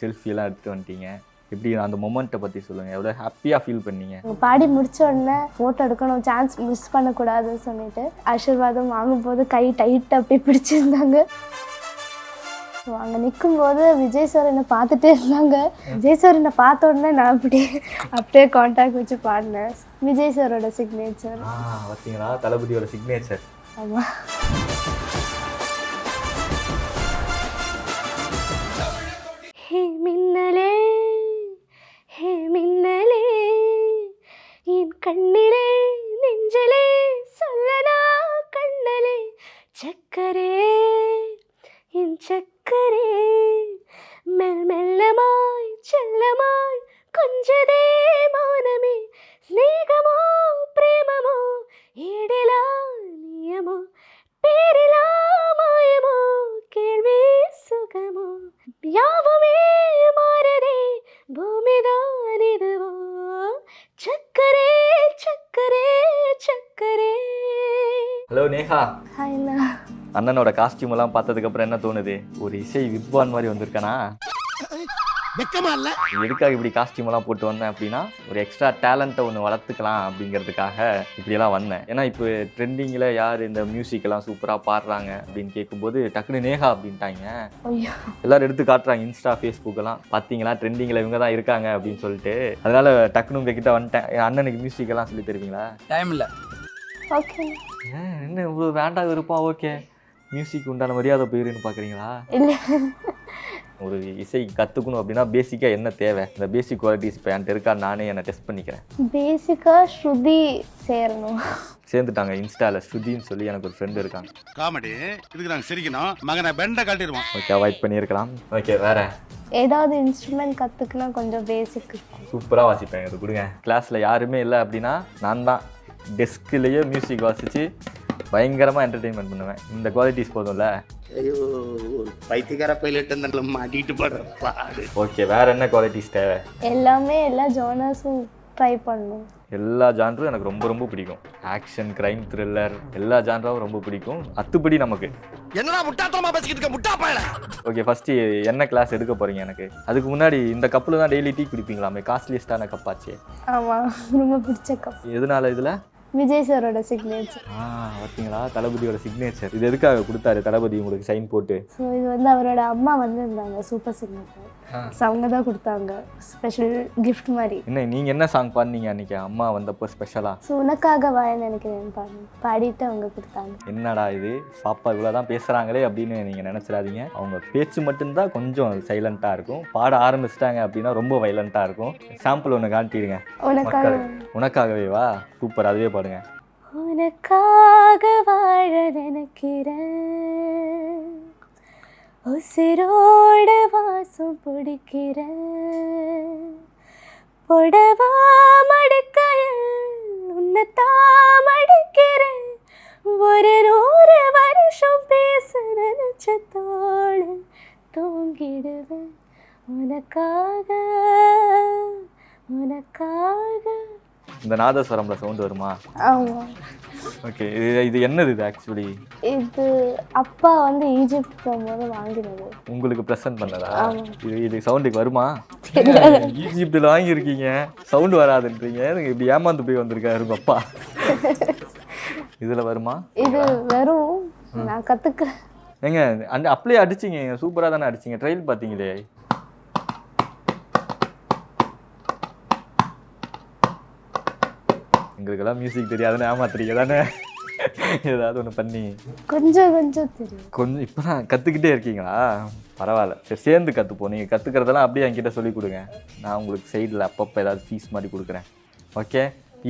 செல்ஃபியெல்லாம் எடுத்துகிட்டு வந்துட்டீங்க. எப்படி அந்த மொமெண்ட்டை பற்றி சொல்லுங்கள் எவ்வளோ ஹாப்பியாக ஃபீல் பண்ணீங்க? பாடி முடிச்ச உடனே ஃபோட்டோ எடுக்கணும் சான்ஸ் மிஸ் பண்ணக்கூடாதுன்னு சொல்லிட்டு ஆசீர்வாதம் வாங்கும்போது கை டைட்டாக அப்படி பிடிச்சிருந்தாங்க. அங்கே நிற்கும்போது விஜய் சார் என்னை பார்த்துட்டே இருந்தாங்க. விஜய் சார் என்னை பார்த்த உடனே நான் அப்படியே அப்படியே காண்டாக்ட் வச்சு பாடினேன். விஜய் சாரோட சிக்னேச்சர் ஆ பார்த்தீங்களா தளபதியோட சிக்னேச்சர் ஆமாம் ஹலோ நேஹா அண்ணனோட காஸ்டியூம் எல்லாம் பார்த்ததுக்கு அப்புறம் என்ன தோணுது? ஒரு இசை வித்வான் மாதிரி வந்திருக்கானா? வெக்கமா இல்ல? எதுக்காக இப்படி காஸ்டியூம் எல்லாம் போட்டு வந்தேன் அப்படின்னா ஒரு எக்ஸ்ட்ரா டேலண்ட்டை ஒன்று வளர்த்துக்கலாம் அப்படிங்கிறதுக்காக இப்படியெல்லாம் வந்தேன். ஏன்னா இப்போ ட்ரெண்டிங்கில் யார் இந்த மியூசிக் எல்லாம் சூப்பராக பாடுறாங்க அப்படின்னு கேட்கும்போது டக்குனு நேஹா அப்படின்ட்டாங்க. எல்லாரும் எடுத்து காட்டுறாங்க இன்ஸ்டா ஃபேஸ்புக் எல்லாம். பார்த்தீங்களா? ட்ரெண்டிங்கில் இவங்க தான் இருக்காங்க அப்படின்னு சொல்லிட்டு. அதனால டக்குனு உங்ககிட்ட வந்துட்டேன். என் அண்ணனுக்கு மியூசிக் எல்லாம் சொல்லி தருவீங்களா? டைம் இல்ல. ஓகே. என்ன இவ்வளோ வேண்டாம் விருப்பம் ஓகே. மியூசிக் உண்டான மரியாதை போயிருன்னு பார்க்குறீங்களா இல்லை. ஒரு இசை கற்றுக்கணும் அப்படின்னா பேசிக்காக என்ன தேவை? இந்த பேசிக் குவாலிட்டிஸ் இப்போ என்கிட்ட இருக்கா? நானே என்னை டெஸ்ட் பண்ணிக்கிறேன். பேசிக்காக ஸ்ருதி சேரணும். சேர்ந்துட்டாங்க இன்ஸ்டாவில் ஸ்ருதின்னு சொல்லி எனக்கு ஒரு ஃப்ரெண்டு இருக்காங்க. காமெடி. இதுக்கு நாங்க சிரிக்கணும். மகனை பெண்ட காட்டிடுவோம் ஓகே அவாய்ட் பண்ணியிருக்கலாம். ஓகே வேற. ஏதாவது இன்ஸ்ட்ருமெண்ட் கற்றுக்குனா கொஞ்சம் பேசிக் சூப்பராக வாசிப்பேன். இது கொடுங்க. கிளாஸில் யாருமே இல்லை அப்படின்னா நான் தான் டெஸ்க்லேயே மியூசிக் வாசித்து பயங்கரமாக என்டர்டெயின்மெண்ட் பண்ணுவேன். இந்த குவாலிட்டிஸ் போதும்ல? ஐயோ ஒரு பைத்தியக்கார பைலட் மாட்டிட்டு படுற பாடு. ஓகே வேற என்ன குவாலிட்டிஸ் தேவை? எல்லாமே எல்லா ஜானர்ஸும் ட்ரை பண்ணணும் எல்லா ஜான்ரும் எனக்கு ரொம்ப ரொம்ப பிடிக்கும். ஆக்ஷன் கிரைம் த்ரில்லர் எல்லா ஜான்ராவும் ரொம்ப பிடிக்கும். அத்துப்படி நமக்கு. என்னடா முட்டாத்தனமா பேசிக்கிட்டு இருக்க? முட்டா பயல. ஓகே ஃபஸ்ட்டு என்ன கிளாஸ் எடுக்க போகிறீங்க எனக்கு? அதுக்கு முன்னாடி இந்த கப்பில் தான் டெய்லி டீ குடிப்பீங்களாமே? காஸ்ட்லியஸ்டான கப்பாச்சே ஆமாம் ரொம்ப பிடிச்ச கப் எதனால இதில்? விஜய் சாரோட சிக்னேச்சர் ஆ பார்த்தீங்களா தளபதியோட சிக்னேச்சர் இது எதுக்காக கொடுத்தாரு தளபதி? உங்களுக்கு சைன் போட்டு. ஸோ இது வந்து அவரோட அம்மா வந்திருந்தாங்க சூப்பர் சிக்னேச்சர் ஸோ அவங்க தான் கொடுத்தாங்க. ஸ்பெஷல் gift மாதிரி. என்ன நீங்கள் என்ன சாங் பாடினீங்க அன்றைக்கி அம்மா வந்தப்போ ஸ்பெஷலாக ஸோ உனக்காக வாயன்னு நினைக்கிறேன் பாடி பாடிட்டு அவங்க கொடுத்தாங்க. என்னடா இது? பாப்பா இவ்வளோ தான் பேசுகிறாங்களே அப்படின்னு நீங்கள் நினச்சிடாதீங்க. அவங்க பேச்சு மட்டும்தான் கொஞ்சம் சைலண்ட்டாக இருக்கும். பாட ஆரம்பிச்சிட்டாங்க அப்படின்னா ரொம்ப வைலண்ட்டாக இருக்கும். சாம்பிள் ஒன்று காட்டிடுங்க. உனக்காக. உனக்காகவே வா. சூப்பர் அதுவே பாடுங்க. உனக்காக வாழ நினைக்கிறேன். உசிரோட வாசம் பிடிக்கிற புடவா மடிக்கையில் உன்னைத்தான் மடிக்கிறேன் ஒரு நூறு வருஷம் பேச நினைச்ச தூங்கிடுவேன். உனக்காக உனக்காக இந்த நாதஸ்வரம்ல சவுண்ட் வருமா? ஆமாம் ஓகே இது இது என்னது இது ஆக்சுவலி இது அப்பா வந்து ஈஜிப்ட் போகும்போது வாங்கினது. உங்களுக்கு ப்ரெசென்ட் பண்ணதா. இது இது சவுண்டுக்கு வருமா? ஈஜிப்டில் வாங்கியிருக்கீங்க. சவுண்டு வராதுன்றீங்க. எனக்கு இப்படி ஏமாந்து போய் வந்திருக்காரு உங்க அப்பா. இதில் வருமா? இது வெறும் நான் கற்றுக்கிறேன் ஏங்க அந்த அப்படியே அடிச்சிங்க. சூப்பராக தானே அடிச்சிங்க. ட்ரையல் பார்த்தீங்களே. எங்களுக்கெல்லாம் மியூசிக் தெரியாதுன்னு ஏமாத்துறீங்க தானே ஏதாவது ஒன்று பண்ணி. கொஞ்சம் கொஞ்சம் தெரியும். கொஞ்சம் இப்போ தான் கற்றுக்கிட்டே இருக்கீங்களா? பரவாயில்ல. சரி சேர்ந்து கற்றுப்போம் நீங்கள் கற்றுக்கிறதெல்லாம் அப்படியே என்கிட்ட சொல்லிக் கொடுங்க. நான் உங்களுக்கு சைடில் அப்பப்போ ஏதாவது ஃபீஸ் மாதிரி கொடுக்குறேன். ஓகே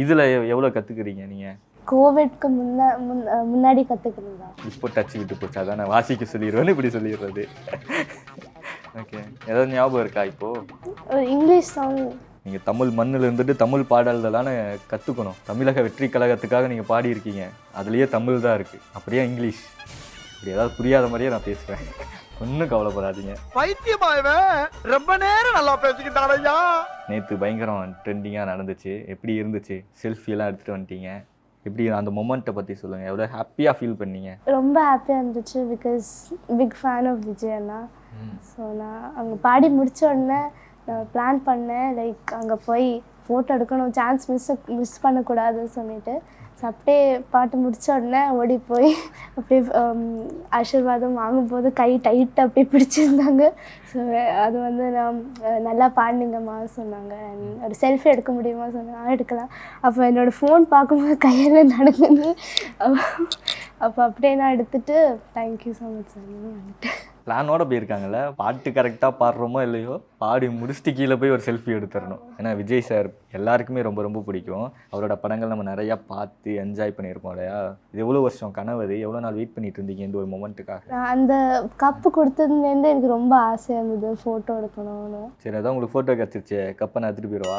இதில் எவ்வளோ கற்றுக்குறீங்க நீங்கள் கோவிட்க்கு முன்னா முன்னாடி கற்றுக்கிறதா இப்போ டச் விட்டு போச்சு. அதான்? நான் வாசிக்க சொல்லிடுவேன்னு இப்படி சொல்லிடுறது. ஓகே ஏதாவது ஞாபகம் இருக்கா இப்போது இங்கிலீஷ் சாங் நீங்கள் தமிழ் மண்ணில் இருந்துட்டு தமிழ் பாடல்கள் தானே கற்றுக்கணும் தமிழக வெற்றி கழகத்துக்காக நீங்கள் பாடியிருக்கீங்க. அதுலேயே தமிழ் தான் இருக்குது அப்படியே இங்கிலீஷ். இப்படி ஏதாவது புரியாத மாதிரியே நான் பேசுவேன் ஒன்றும் கவலைப்படாதீங்க. பைத்தியமாயவன் ரொம்ப நேரம் நல்லா பேசிக்கிட்டான் ஐயா. நேற்று பயங்கரம் ட்ரெண்டிங்காக நடந்துச்சு. எப்படி இருந்துச்சு? செல்ஃபி எல்லாம் எடுத்துகிட்டு வந்துட்டீங்க. எப்படி அந்த மொமெண்ட்டை பற்றி சொல்லுங்கள் எவ்வளோ ஹாப்பியாக ஃபீல் பண்ணீங்க? ரொம்ப ஹாப்பியாக இருந்துச்சு because big fan of Vijay Anna. So நான் அங்கே பாடி முடிச்ச உடனே நான் பிளான் பண்ணேன். லைக் அங்கே போய் ஃபோட்டோ எடுக்கணும். சான்ஸ் மிஸ் மிஸ் பண்ணக்கூடாதுன்னு சொல்லிட்டு. ஸோ அப்படியே பாட்டு முடித்த உடனே ஓடி போய் அப்படியே um, ஆசீர்வாதம் வாங்கும்போது கை டைட்டாக அப்படியே பிடிச்சிருந்தாங்க. ஸோ அது வந்து நான் நல்லா பாடினீங்கம்மா சொன்னாங்க. ஒரு செல்ஃபி எடுக்க முடியுமா சொன்னாங்க. எடுக்கலாம். அப்போ என்னோடய ஃபோன் பார்க்கும்போது கையில் நடக்குது அப்போ அப்படியே நான் எடுத்துகிட்டு தேங்க்யூ ஸோ மச் சார் வந்துட்டு பிளானோட போயிருக்காங்கல்ல? பாட்டு கரெக்டாக பாடுறோமோ இல்லையோ பாடி முடிச்சுட்டு கீழே போய் ஒரு செல்ஃபி எடுத்துடணும். ஏன்னா விஜய் சார் எல்லாருக்குமே ரொம்ப ரொம்ப பிடிக்கும். அவரோட படங்கள் நம்ம நிறையா பார்த்து என்ஜாய் பண்ணியிருப்போம் இல்லையா? இது எவ்வளோ வருஷம்? கனவு? அது எவ்வளோ நாள் வெயிட் பண்ணிட்டு இருந்தீங்க இந்த ஒரு மொமெண்ட்டுக்காக அந்த கப்பு கொடுத்ததுலேருந்து எனக்கு ரொம்ப ஆசையாக இருந்தது ஃபோட்டோ எடுக்கணும்னு. சரி அதான் உங்களுக்கு ஃபோட்டோ கிடச்சிருச்சு. கப்பை நான் எடுத்துகிட்டு போயிடுவா?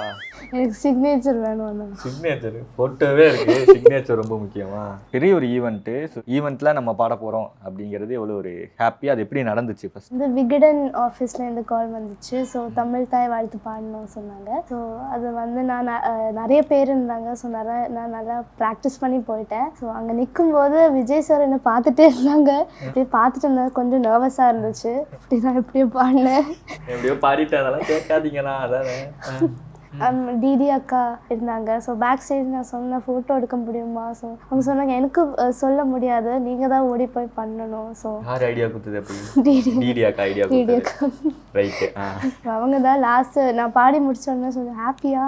எனக்கு சிக்னேச்சர் வேணும் அந்த சிக்னேச்சர் ஃபோட்டோவே இருக்கு. சிக்னேச்சர் ரொம்ப முக்கியமா? பெரிய ஒரு ஈவெண்ட்டு ஸோ ஈவெண்ட்டில் நம்ம பாட போகிறோம் அப்படிங்கிறது எவ்வளோ ஒரு ஹாப்பியாக அது எப்படி நடந்துச்சு ஃபஸ்ட் இந்த விகடன் ஆஃபீஸில் இந்த கால் வந்துச்சு. ஸோ தமிழ் தாய் வாழ்த்து பாடணும் சொன்னாங்க. ஸோ அது வந்து நான் நிறைய பேர் இருந்தாங்க. ஸோ நிறைய நான் நல்லா ப்ராக்டிஸ் பண்ணி போயிட்டேன். ஸோ அங்கே நிற்கும்போது விஜய் சார் என்னை பார்த்துட்டே இருந்தாங்க. அப்படியே பார்த்துட்டு இருந்தாங்க. கொஞ்சம் நர்வஸாக இருந்துச்சு. அப்படி நான் எப்படியோ பாடினேன். எப்படியோ பாடிட்டு அதெல்லாம் கேட்காதீங்கண்ணா அதானே. டிடி அக்கா இருந்தாங்க. ஸோ பேக் சைடு நான் சொன்னேன் ஃபோட்டோ எடுக்க முடியுமா? ஸோ அவங்க சொன்னாங்க எனக்கு சொல்ல முடியாது. நீங்கள் தான் ஓடி போய் பண்ணணும். ஸோ யார் ஐடியா கொடுத்தது டிடி டிடியாக்கா ஐடியா டிடி அக்கா. ரைட்டு அவங்க தான் லாஸ்ட்டு நான் பாடி முடிச்சோடனே சொன்னேன் ஹாப்பியா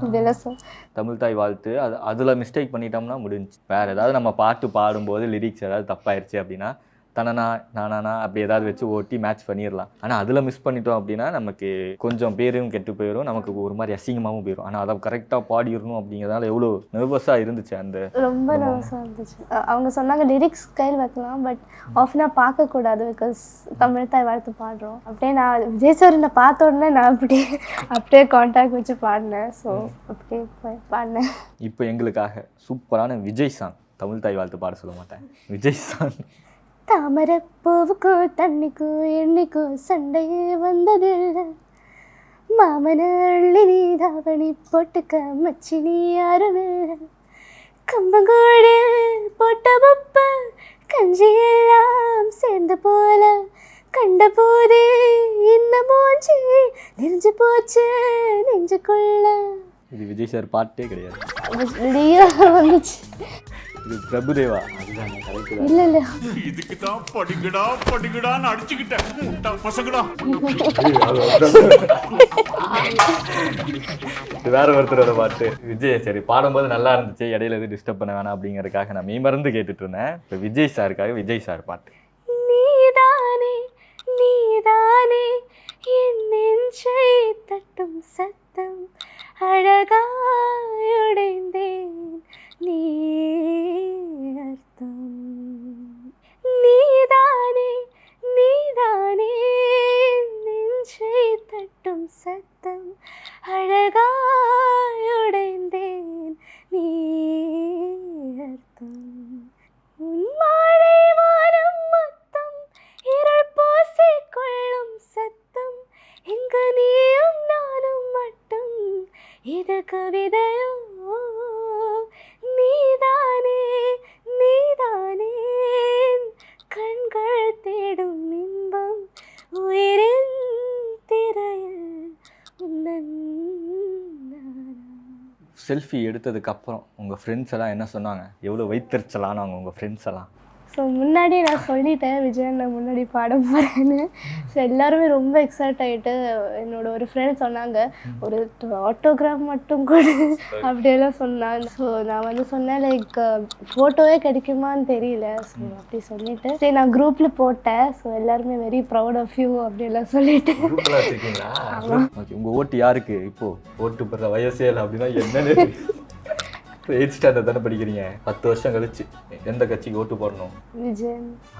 அப்படிலாம் சொல் தமிழ் தாய் வாழ்த்து. அது அதில் மிஸ்டேக் பண்ணிட்டோம்னா முடிஞ்சுச்சு. வேறு ஏதாவது நம்ம பாட்டு பாடும்போது லிரிக்ஸ் ஏதாவது தப்பாயிருச்சு அப்படின்னா தனனா நானானா அப்படி ஏதாவது வச்சு ஓட்டி மேட்ச் பண்ணிடலாம் ஆனால் அதில் மிஸ் பண்ணிட்டோம் அப்படின்னா நமக்கு கொஞ்சம் பேரும் கெட்டு போயிடும் நமக்கு ஒரு மாதிரி அசிங்கமாகவும் போயிடும் ஆனால் அதை கரெக்டாக பாடிடணும் அப்படிங்கிறதால எவ்வளோ நர்வஸாக இருந்துச்சு அந்த ரொம்ப நர்வஸாக இருந்துச்சு. அவங்க சொன்னாங்க லிரிக்ஸ் கையில் வைக்கலாம் பட் ஆஃப்னா பார்க்கக்கூடாது பிகாஸ் தமிழ் தாய் வாழ்த்து பாடுறோம். அப்படியே நான் விஜய் சார் என்னை பார்த்த உடனே நான் அப்படியே அப்படியே காண்டாக்ட் வச்சு பாடினேன். ஸோ அப்படியே பாடினேன். இப்போ எங்களுக்காக சூப்பரான விஜய் சாங் தமிழ் தாய் வாழ்த்து பாட சொல்ல மாட்டேன். விஜய் சாங் தாமரைப்பூவுக்கோ தண்ணிக்கோ எண்ணிக்கோ சண்டையே வந்ததில்லை மாமன அள்ளி நீ தாவணி போட்டுக்க மச்சி நீ யாரும் இல்லை. கம்பங்கூடு போட்ட பப்ப கஞ்சி எல்லாம் சேர்ந்த போல கண்ட போதே இந்த மூஞ்சி நெஞ்சு போச்சு நெஞ்சுக்குள்ள. இது விஜய் சார் பாட்டே கிடையாது. வந்துச்சு. இது பிரபுதேவா இல்லை இல்லை. இதுக்கு தான் படிக்கடா படிக்கடான்னு அடிச்சுக்கிட்டேன். முட்டா பசங்கடா. இது வேற ஒருத்தரோட பாட்டு. விஜய் சரி பாடும்போது நல்லா இருந்துச்சு. இடையில எதுவும் டிஸ்டர்ப் பண்ண வேணாம் அப்படிங்கறதுக்காக நான் மெய்மறந்து கேட்டுட்டு இருந்தேன். இப்போ விஜய் சாருக்காக விஜய் சார் பாட்டு. நீதானே நீதானே. என் நெஞ்சை தட்டும் சத்தம் அழகாயுடைந்தேன் நீ அர்த்தம் நீதானே நீதானே. நெஞ்சை தட்டும் சத்தம் அழகாயுடைந்தேன் நீ அர்த்தம். உன்மாழை வானம் மொத்தம் இருள் பூசிக் கொள்ளும் சத்தம் எங்க நீயும் நானும் மட்டும். இது கவிதையும் செல்ஃபி எடுத்ததுக்கப்புறம் உங்கள் ஃப்ரெண்ட்ஸ் எல்லாம் என்ன சொன்னாங்க? எவ்வளவு வைத்தறிச்சலானாங்க உங்கள் ஃப்ரெண்ட்ஸ் எல்லாம். ஸோ முன்னாடி நான் சொல்லிட்டேன் விஜய் நான் முன்னாடி பாட போகிறேன்னு ஸோ எல்லாருமே ரொம்ப எக்ஸைட் ஆகிட்டு என்னோட ஒரு ஃப்ரெண்ட் சொன்னாங்க ஒரு ஆட்டோகிராஃப் மட்டும் கொடு அப்படியெல்லாம் சொன்னாங்க. ஸோ நான் வந்து சொன்னேன் லைக் ஃபோட்டோவே கிடைக்குமான்னு தெரியல. ஸோ அப்படி சொல்லிட்டு சரி நான் குரூப்பில் போட்டேன். ஸோ எல்லாருமே வெரி ப்ரௌட் ஆஃப் யூ அப்படியெல்லாம் சொல்லிட்டு. குரூப்ல வச்சிருக்கீங்களா? ஓகே உங்க ஓட்டு யாருக்கு? இப்போ ஓட்டு போடுற வயசே இல்லை அப்படின்னா என்னன்னு. எயிட் ஸ்டாண்டர்ட் தானே படிக்கிறீங்க? பத்து வருஷம் கழிச்சு. எந்த கட்சிக்கு ஓட்டு போடணும்?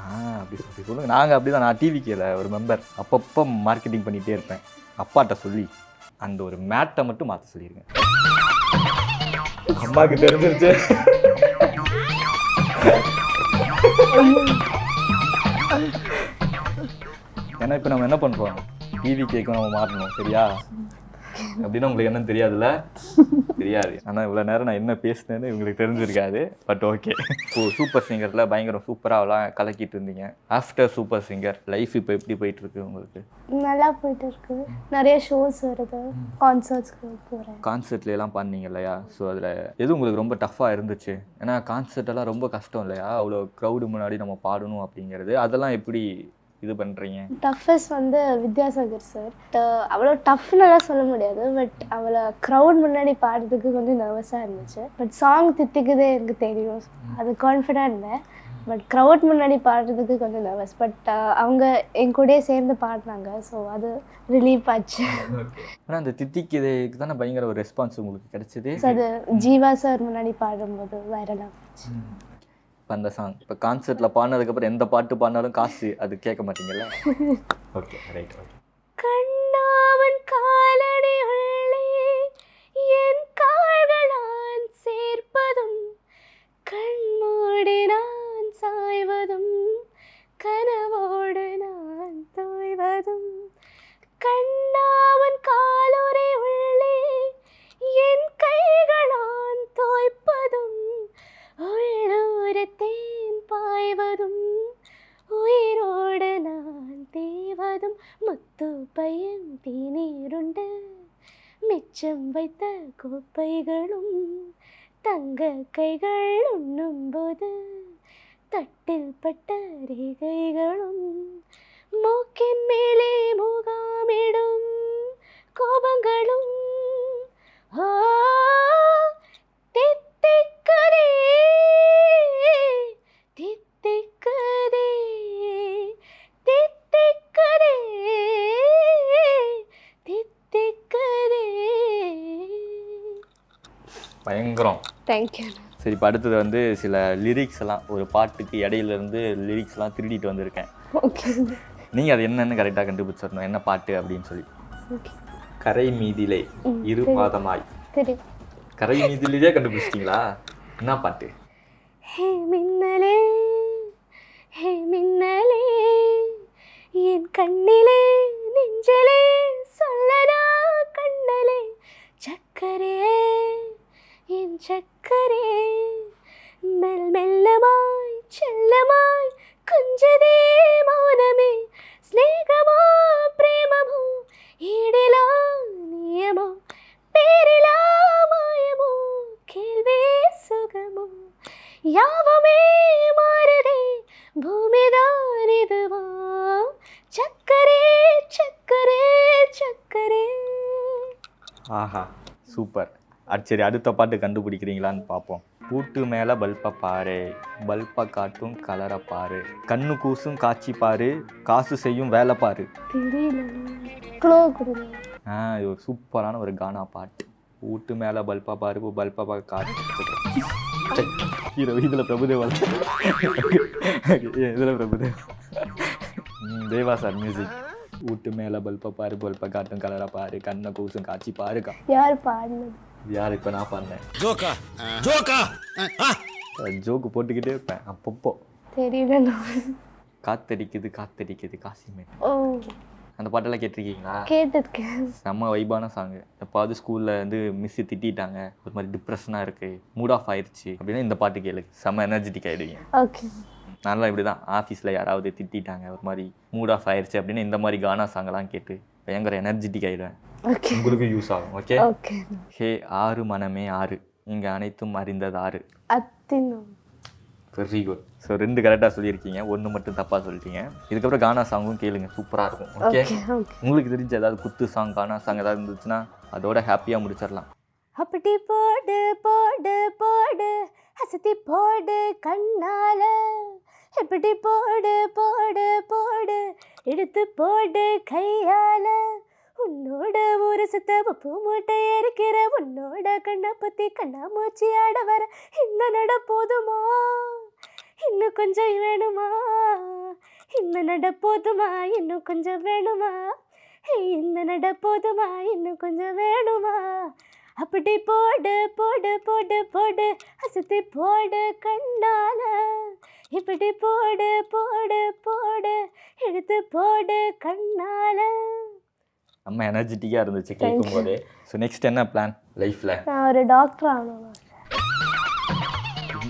ஆ அப்படி சொல்லி சொல்லுங்க. நாங்கள் அப்படி தான் நான் டிவிக்கில் ஒரு மெம்பர் அப்பப்போ மார்க்கெட்டிங் பண்ணிகிட்டே இருப்பேன். அப்பாட்ட சொல்லி அந்த ஒரு மேட்டை மட்டும் மாற்ற சொல்லிடுங்க அம்மாவுக்கு தெரிஞ்சிருச்சு. ஏன்னா இப்போ நம்ம என்ன பண்ணுறோம் டிவி கேட்கும் நம்ம மாறணும் சரியா? அப்படின்னா உங்களுக்கு என்னன்னு தெரியாதுல்ல? தெரியாது. ஆனால் இவ்வளோ நேரம் நான் என்ன பேசினேன்னு இவங்களுக்கு தெரிஞ்சிருக்காது பட் ஓகே ஓ சூப்பர் சிங்கரில் பயங்கரம் சூப்பராகலாம் கலக்கிட்டு இருந்தீங்க. ஆஃப்டர் சூப்பர் சிங்கர் லைஃப் இப்போ எப்படி போயிட்டு இருக்கு உங்களுக்கு? நல்லா போயிட்டு இருக்கு நிறைய ஷோஸ் வருது கான்சர்ட்ஸ்க்கு போகிறேன் கான்சர்ட்ல எல்லாம் பண்ணீங்க இல்லையா? ஸோ அதில் எது உங்களுக்கு ரொம்ப டஃப்பாக இருந்துச்சு? ஏன்னா கான்சர்ட் எல்லாம் ரொம்ப கஷ்டம் இல்லையா? அவ்வளோ க்ரௌடு முன்னாடி நம்ம பாடணும் அப்படிங்கிறது. அதெல்லாம் எப்படி இது பண்ணுறீங்க டஃபஸ்ட் வந்து வித்யாசாகர் சார் அவ்வளோ டஃப்னெல்லாம் சொல்ல முடியாது. பட் அவளை க்ரௌட் முன்னாடி பாடுறதுக்கு கொஞ்சம் நர்வஸாக இருந்துச்சு. பட் சாங் தித்திக்குதே எனக்கு தெரியும். அது கான்ஃபிடென்ட் இருந்தேன் பட் க்ரௌட் முன்னாடி பாடுறதுக்கு கொஞ்சம் நர்வஸ் பட் அவங்க என் கூடயே சேர்ந்து பாடினாங்க. ஸோ அது ரிலீஃப் ஆச்சு. ஆனால் அந்த தித்திக்குதுக்கு தானே பயங்கர ஒரு ரெஸ்பான்ஸ் உங்களுக்கு கிடைச்சது? அது ஜீவா சார் முன்னாடி பாடும்போது வைரலாக போச்சு. இப்போ அந்த சாங் இப்போ கான்சர்ட்டில் பாடினதுக்கப்புறம் எந்த பாட்டு பாடினாலும் காசு அது கேட்க மாட்டீங்கல்ல? ஓகே ரைட் ஓகே கண்ணாவன் காலடி உள்ளே என் கால்களான் சேர்ப்பதும் കുപ്പൈകളും തങ്ക കൈകൾ ഉണ്ണുമ്പോത് തട്ടിൽപ്പെട്ട രേഖകളും മൂക്കിന്മേലെ മുഖമിടും കോപങ്ങളും. ഓ തെത്തിക്കരേ பயங்கரம். தேங்க்யூ சரி இப்போ அடுத்தது வந்து சில லிரிக்ஸ் எல்லாம் ஒரு பாட்டுக்கு இடையில இருந்து லிரிக்ஸ் எல்லாம் திருடிட்டு வந்திருக்கேன். ஓகே நீங்கள் அது என்னன்னு கரெக்டாக கண்டுபிடிச்சிடணும். என்ன பாட்டு அப்படின்னு சொல்லி. கரை மீதிலே இரு பாதமாய். கரை மீதிலே கண்டுபிடிச்சிட்டிங்களா? என்ன பாட்டு? ஹே மின்னலே ஹே மின்னலே என் கண்ணிலே நெஞ்சிலே சொல்லடா. ചക്കരേ മെല്ലമായി ചെല്ലമായി കുഞ്ചതേ മൗനമേ സ്നേഹമോ പ്രേമമോ ഈടിലാ നിയമോ പേരിലാ മായമോ കേൾവേ സുഖമോ യാവമേ മാറുതേ ഭൂമിതാനിതുവാ ചക്കരേ ചക്കരേ ചക്കരേ. ആഹാ സൂപ്പർ. அது சரி அடுத்த பாட்டு கண்டுபிடிக்கிறீங்களான்னு பார்ப்போம். பூட்டு மேலே பல்பை பாரு பல்பை காட்டும் கலரை பாரு. கண்ணு கூசும் காட்சி பாரு காசு செய்யும் வேலை பாரு. ஆ இது ஒரு சூப்பரான ஒரு கானா பாட்டு. வீட்டு மேலே பல்பா பாரு பல்பா காட்டு ஹீரோ இதில் பிரபுதேவா? இதில் பிரபுதேவா? தேவா சார் மியூசிக் வீட்டு மேலே பல்பா பாரு பல்பா காட்டும் கலரை பாரு. கண்ணை கூசும் காட்சி பாருக்கா யார் பாடினது? யார் இப்போ நான் பண்ணேன்? ஜோக்கா ஜோக்கா! ஜோக்கு போட்டுக்கிட்டே இருப்பேன். அப்பப்போ. தெரியல. காத்தடிக்குது காத்தடிக்குது காசிமேட் ஓ. அந்த பாட்டெல்லாம் கேட்டிருக்கீங்களா? கேட்டிருக்கேன். செம்ம வைபான சாங்கு எப்பாவது ஸ்கூலில் வந்து மிஸ்ஸு திட்டிட்டாங்க. ஒரு மாதிரி டிப்ரெஷனாக இருக்குது மூட் ஆஃப் ஆயிடுச்சு அப்படின்னா இந்த பாட்டு கேளு. செம்ம எனர்ஜெட்டிக் ஆகிடுவீங்க ஓகே நான்லாம் இப்படி தான் ஆஃபீஸில் யாராவது திட்டிட்டாங்க. ஒரு மாதிரி மூட் ஆஃப் ஆயிடுச்சு அப்படின்னு இந்த மாதிரி கானா சாங்கெல்லாம் கேட்டு பயங்கர எனர்ஜெட்டிக் ஆகிடுவேன் உங்களுக்கு யூஸ் ஆகும் ஓகே ஓகே ஹே ஆறு மனமே ஆறு. இங்கே அனைத்தும் அறிந்தது ஆறு. வெரி குட் ஸோ ரெண்டு கரெக்டாக சொல்லியிருக்கீங்க. ஒன்று மட்டும் தப்பாக சொல்லிட்டீங்க. இதுக்கப்புறம் கானா சாங்கும் கேளுங்க. சூப்பராக இருக்கும் ஓகே உங்களுக்கு தெரிஞ்ச ஏதாவது குத்து சாங் கானா சாங் ஏதாவது இருந்துச்சுன்னா அதோட ஹாப்பியாக முடிச்சிடலாம். அப்படி போடு போடு போடு. அசத்தி போடு கண்ணால. எப்படி போடு போடு போடு. எடுத்து போடு கையால. உன்னோட ஒரு சுத்த உப்பு மூட்டை இருக்கிற உன்னோட கண்ணை பத்தி கண்ணா மூச்சி ஆட வர. இந்த நட போதுமா? இன்னும் கொஞ்சம் வேணுமா? இந்த நட போதுமா? இன்னும் கொஞ்சம் வேணுமா? இந்த நட போதுமா? இன்னும் கொஞ்சம் வேணுமா? அப்படி போடு போடு போடு போடு. அசத்தி போடு கண்ணால. இப்படி போடு போடு போடு எடுத்து போடு கண்ணால. நம்ம எனர்ஜெட்டிக்காக இருந்துச்சு கேட்கும் போதே ஸோ நெக்ஸ்ட் என்ன பிளான் லைஃப்பில் நான் ஒரு டாக்டர் ஆகணும்.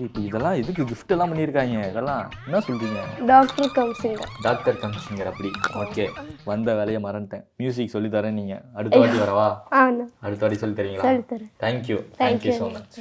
இப்போ இதெல்லாம் எதுக்கு gift எல்லாம் பண்ணியிருக்காங்க? இதெல்லாம் என்ன சொல்கிறீங்க டாக்டர் கவுன்சிலர் டாக்டர் கம்சிங்கர் அப்படி. ஓகே வந்த வேலையை மறந்துட்டேன். மியூசிக் சொல்லி தரேன் நீங்கள் அடுத்த வாட்டி வரவா? அடுத்த வாட்டி சொல்லி தரீங்களா? சொல்லித்தரேன் தேங்க்யூ தேங்க்யூ ஸோ மச்